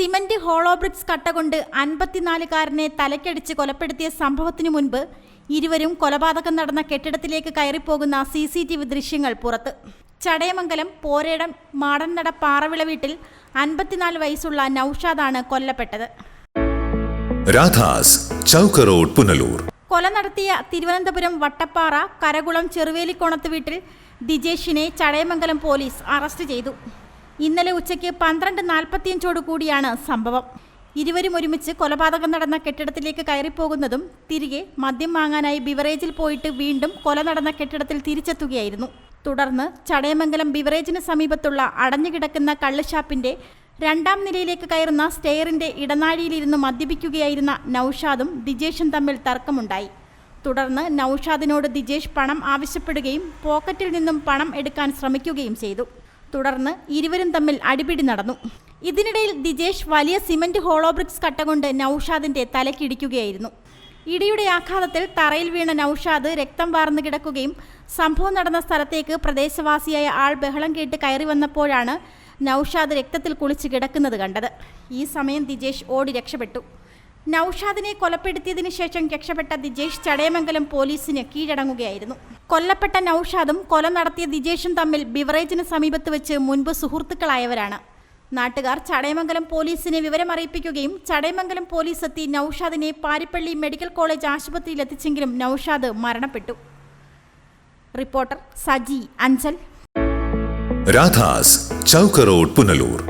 Cement hollow bricks കട്ട കൊണ്ട് അൻപത്തിനാലുകാരനെ തലക്കടിച്ച് കൊലപ്പെടുത്തിയ സംഭവത്തിനു മുൻപ് ഇരുവരും കൊലപാതകം നടന്ന കെട്ടിടത്തിലേക്ക് കയറിപ്പോകുന്ന സി സി ടി വി ദൃശ്യങ്ങൾ പുറത്ത്. ചടയമംഗലം പോരേടം മാടൻനട പാറവിള വീട്ടിൽ അൻപത്തിനാല് വയസ്സുള്ള നൌഷാദാണ് കൊല്ലപ്പെട്ടത്. രാധാസ് ചൗക്ക് റോഡ് പുനലൂർ. കൊല നടത്തിയ തിരുവനന്തപുരം വട്ടപ്പാറ കരകുളം ചെറുവേലിക്കോണത്ത് വീട്ടിൽ ദിജേഷിനെ ചടയമംഗലം പോലീസ് അറസ്റ്റ് ചെയ്തു. ഇന്നലെ ഉച്ചയ്ക്ക് പന്ത്രണ്ട് നാൽപ്പത്തിയഞ്ചോടു കൂടിയാണ് സംഭവം. ഇരുവരും ഒരുമിച്ച് കൊലപാതകം നടന്ന കെട്ടിടത്തിലേക്ക് കയറിപ്പോകുന്നതും തിരികെ മദ്യം വാങ്ങാനായി ബിവറേജിൽ പോയിട്ട് വീണ്ടും കൊല നടന്ന കെട്ടിടത്തിൽ തിരിച്ചെത്തുകയായിരുന്നു. തുടർന്ന് ചടയമംഗലം ബിവറേജിന് സമീപത്തുള്ള അടഞ്ഞുകിടക്കുന്ന കള്ളുഷാപ്പിന്റെ രണ്ടാം നിലയിലേക്ക് കയറുന്ന സ്റ്റെയറിന്റെ ഇടനാഴിയിലിരുന്ന് മദ്യപിക്കുകയായിരുന്ന നൌഷാദും ദിജേഷും തമ്മിൽ തർക്കമുണ്ടായി. തുടർന്ന് നൌഷാദിനോട് ദിജേഷ് പണം ആവശ്യപ്പെടുകയും പോക്കറ്റിൽ നിന്നും പണം എടുക്കാൻ ശ്രമിക്കുകയും ചെയ്തു. തുടർന്ന് ഇരുവരും തമ്മിൽ അടിപിടി നടന്നു. ഇതിനിടയിൽ ദിജേഷ് വലിയ സിമന്റ് ഹോളോബ്രിക്സ് കട്ട കൊണ്ട് നൌഷാദിന്റെ തലക്കിടിക്കുകയായിരുന്നു. ഇടിയുടെ ആഘാതത്തിൽ തറയിൽ വീണ നൌഷാദ് രക്തം വാർന്നു കിടക്കുകയും സംഭവം നടന്ന സ്ഥലത്തേക്ക് പ്രദേശവാസിയായ ആൾ ബഹളം കേട്ട് കയറി വന്നപ്പോഴാണ് നൌഷാദ് രക്തത്തിൽ കുളിച്ച് കിടക്കുന്നത് കണ്ടത്. ഈ സമയം ദിജേഷ് ഓടി രക്ഷപ്പെട്ടു. നൌഷാദിനെ കൊലപ്പെടുത്തിയതിന് ശേഷം രക്ഷപ്പെട്ട ദിജേഷ് ചടയമംഗലം പോലീസിന് കീഴടങ്ങുകയായിരുന്നു. കൊല്ലപ്പെട്ട നൌഷാദും കൊല നടത്തിയ ദിജേഷും തമ്മിൽ ബിവറേജിന് സമീപത്ത് വെച്ച് മുൻപ് സുഹൃത്തുക്കളായവരാണ്. നാട്ടുകാർ ചടയമംഗലം പോലീസിനെ വിവരമറിയിപ്പിക്കുകയും ചടയമംഗലം പോലീസ് എത്തി നൌഷാദിനെ പാരിപ്പള്ളി മെഡിക്കൽ കോളേജ് ആശുപത്രിയിൽ എത്തിച്ചെങ്കിലും നൌഷാദ് മരണപ്പെട്ടു. റിപ്പോർട്ടർ സജി അഞ്ചൽ. രാധാസ് ചൗക്കറോഡ് പുനലൂർ.